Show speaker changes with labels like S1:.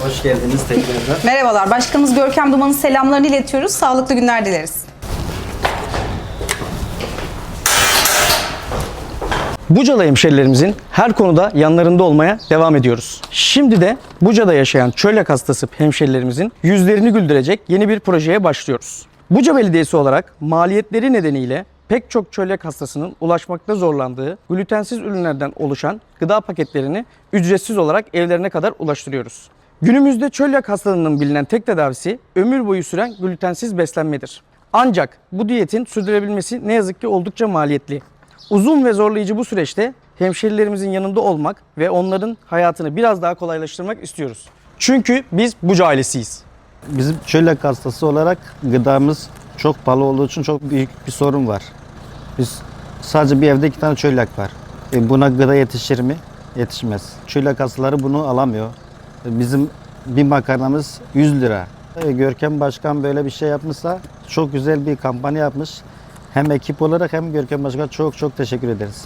S1: Hoş geldiniz tekrardan.
S2: Merhabalar, Başkanımız Görkem Duman'ın selamlarını iletiyoruz. Sağlıklı günler dileriz.
S3: Bucalı hemşerilerimizin her konuda yanlarında olmaya devam ediyoruz. Şimdi de Buca'da yaşayan çölyak hastası hemşerilerimizin yüzlerini güldürecek yeni bir projeye başlıyoruz. Buca Belediyesi olarak maliyetleri nedeniyle pek çok çölyak hastasının ulaşmakta zorlandığı glutensiz ürünlerden oluşan gıda paketlerini ücretsiz olarak evlerine kadar ulaştırıyoruz. Günümüzde çölyak hastalığının bilinen tek tedavisi ömür boyu süren glutensiz beslenmedir. Ancak bu diyetin sürdürebilmesi ne yazık ki oldukça maliyetli. Uzun ve zorlayıcı bu süreçte hemşerilerimizin yanında olmak ve onların hayatını biraz daha kolaylaştırmak istiyoruz. Çünkü biz Buca ailesiyiz.
S4: Bizim çölyak hastası olarak gıdamız çok pahalı olduğu için çok büyük bir sorun var. Biz sadece bir evde iki tane çölyak var. E buna gıda yetişir mi? Yetişmez. Çölyak hastaları bunu alamıyor. Bizim bir makarnamız 100 lira. E Görkem Başkan böyle bir şey yapmışsa çok güzel bir kampanya yapmış. Hem ekip olarak hem Görkem Başkan çok çok teşekkür ederiz.